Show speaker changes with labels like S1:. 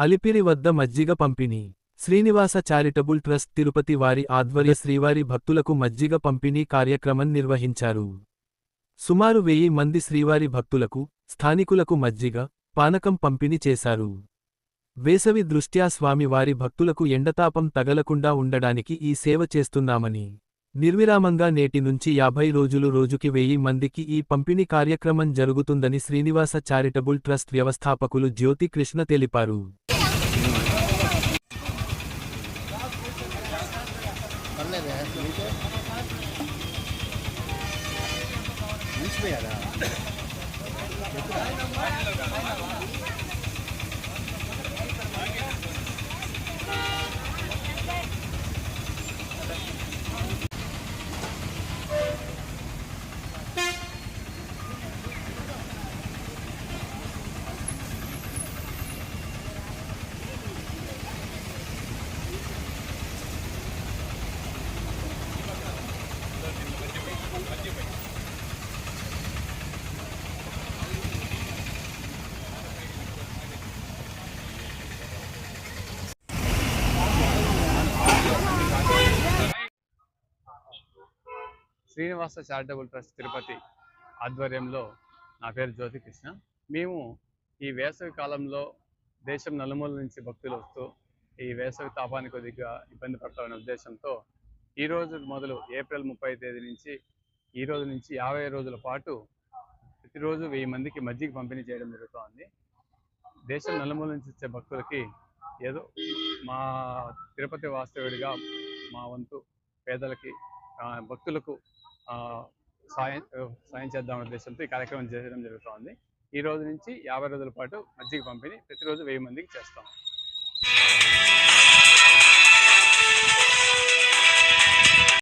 S1: అలిపిరి వద్ద మజ్జిగ పంపిణీ. శ్రీనివాస చారిటబుల్ ట్రస్ట్ తిరుపతి వారి ఆధ్వర్య శ్రీవారి భక్తులకు మజ్జిగ పంపిణీ కార్యక్రమం నిర్వహించారు. సుమారు వెయ్యి మంది శ్రీవారి భక్తులకు స్థానికులకు మజ్జిగ పానకం పంపిణీ చేశారు. వేసవి దృష్ట్యా స్వామి వారి భక్తులకు ఎండతాపం తగలకుండా ఉండడానికి ఈ సేవ చేస్తున్నామని నిర్విరామంగా నేటి నుంచి యాభై రోజులు రోజుకి వెయ్యి మందికి ఈ పంపిణీ కార్యక్రమం జరుగుతుందని శ్రీనివాస చారిటబుల్ ట్రస్ట్ వ్యవస్థాపకులు జ్యోతి కృష్ణ తెలిపారు.
S2: పర్లేదే
S3: శ్రీనివాస చారిటబుల్ ట్రస్ట్ తిరుపతి ఆధ్వర్యంలో నా పేరు జ్యోతి కృష్ణ. మేము ఈ వేసవి కాలంలో దేశం నలుమూల నుంచి భక్తులు వస్తూ ఈ వేసవి తాపానికి కొద్దిగా ఇబ్బంది పడతామనే ఉద్దేశంతో ఈ రోజు మొదలు ఏప్రిల్ ముప్పై తేదీ నుంచి ఈ రోజు నుంచి యాభై రోజుల పాటు ప్రతిరోజు వెయ్యి మందికి మజ్జిగ పంపిణీ చేయడం జరుగుతోంది. దేశం నలుమూల నుంచి వచ్చే భక్తులకి ఏదో మా తిరుపతి వాస్తవుడిగా మా వంతు పేదలకి భక్తులకు సాయం సాయం చేద్దామనే ఉద్దేశంతో ఈ కార్యక్రమం చేయడం జరుగుతోంది. ఈ రోజు నుంచి యాభై రోజుల పాటు మజ్జిగ పంపిణీ ప్రతిరోజు వెయ్యి మందికి చేస్తాం.